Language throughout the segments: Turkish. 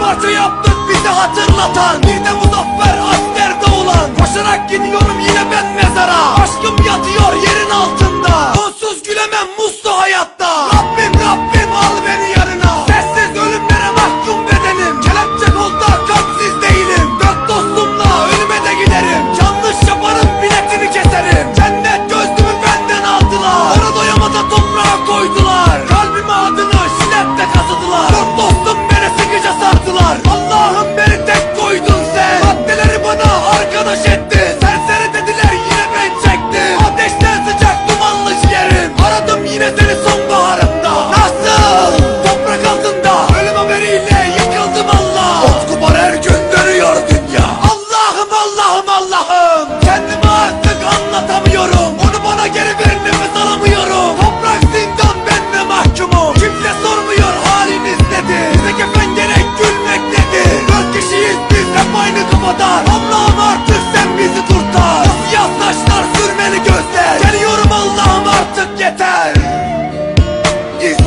parça yaptık bizi hatırlatan. Bir de muzaffer askerde olan. Koşarak gidiyorum yine ben mezara. Aşkım yatıyor yerin altında. Onsuz gülemem muslu hayatta. Rabbim Rabbim al beni yanına. Sessiz ölümlere mahkum bedenim. Kelepçe kolda kalpsiz değilim. Dört dostumla ölüme de giderim. Yanlış yaparım biletini keserim. Cennet gözlümü benden aldılar. Ona doyamaza toprağa koydular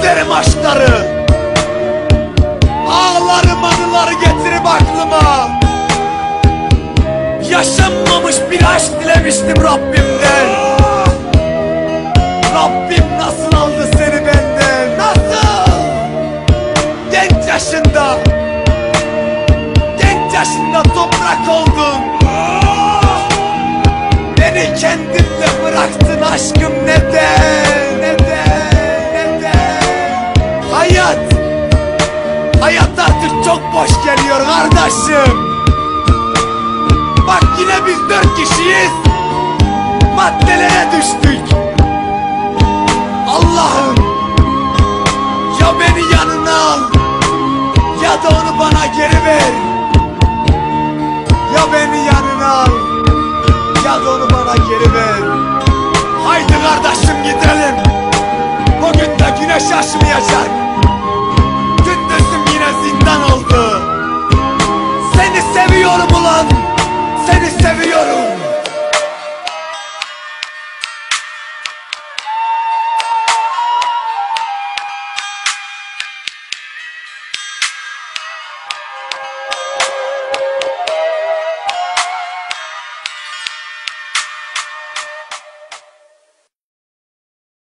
İzlerim aşkları. Ağlarım anıları getirip aklıma. Yaşanmamış bir aşk dilemiştim Rabbimden. Rabbim nasıl aldı seni benden? Nasıl? Genç yaşında. Genç yaşında toprak oldun Beni kendinle bıraktın aşkım Neden Hayat artık çok boş geliyor kardeşim. Bak yine biz dört kişiyiz. Maddelere düştük. Allah'ım Ya beni yanına al Ya da onu bana geri ver. Ya beni yanına al Ya da onu bana geri ver. Haydi kardeşim gidelim. Bugün de güneş açmayacak